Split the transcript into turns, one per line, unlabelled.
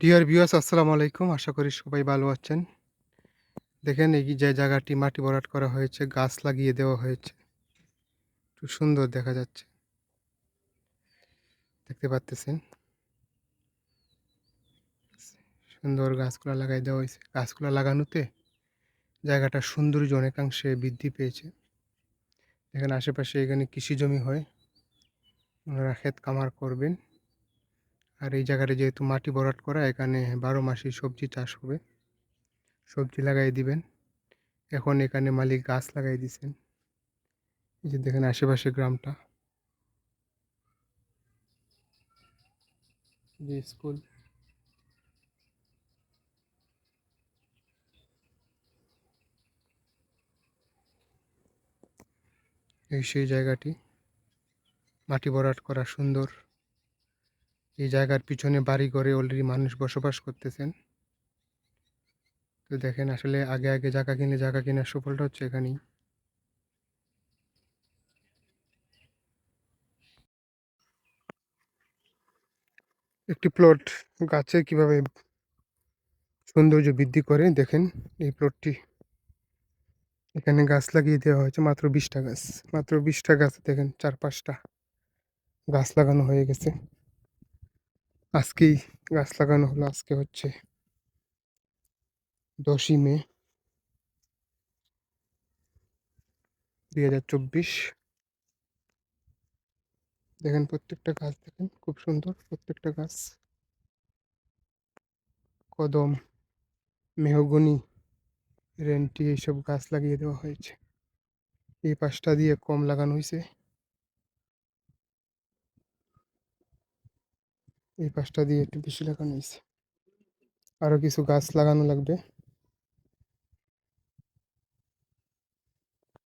Dear viewers আসসালামু আলাইকুম। আশা করি সবাই ভালো আছেন। দেখেন এই যে জায়গাটি মাটি ভরাট করা হয়েছে, গাছ লাগিয়ে দেওয়া হয়েছে। খুব সুন্দর দেখা যাচ্ছে। দেখতে পাচ্তেছেন সুন্দর গাছগুলো লাগাই দেওয়া হয়েছে। গাছগুলো লাগানোতে জায়গাটার সৌন্দর্য অনেকাংশে বৃদ্ধি পেয়েছে। এখানে আশেপাশে এখানে কৃষি জমি হয়। ওনারা ক্ষেত কামার করবেন। আর এই জায়গাটা যেহেতু মাটি ভরাট করা, এখানে বারো মাসই সবজি চাষ হবে। সবজি লাগাই দিবেন। এখন এখানে মালিক গাছ লাগাই দিছেন। এই যে দেখেন আশেপাশে গ্রামটা। যে স্কুল। এই সেই জায়গাটি। মাটি ভরাট করা সুন্দর। এই জায়গার পিছনে বাড়ি ঘরে অলরেডি মানুষ বসবাস করতেছেন। তো দেখেন আসলে আগে আগে জায়গা কিনে, জায়গা কেনার সুফলটা হচ্ছে এখানেই। একটি প্লট গাছে কীভাবে সৌন্দর্য বৃদ্ধি করে, দেখেন এই প্লটটি এখানে গাছ লাগিয়ে দেওয়া হয়েছে মাত্র বিশটা গাছ, মাত্র বিশটা গাছ দেখেন চার পাঁচটা গাছ লাগানো হয়ে গেছে। আজকেই গাছ লাগানো হলো, আজকে হচ্ছে দশই মে। দুই হাজার চব্বিশ। দেখেন প্রত্যেকটা গাছ, দেখেন খুব সুন্দর প্রত্যেকটা গাছ। কদম, মেহগনি, রেন্টি, এইসব গাছ লাগিয়ে দেওয়া হয়েছে। এই পাশটা দিয়ে কম লাগানো হয়েছে। এই পাশটা দিয়ে একটু বেশি লাগানো হয়েছে। আরও কিছু গাছ লাগানো লাগবে।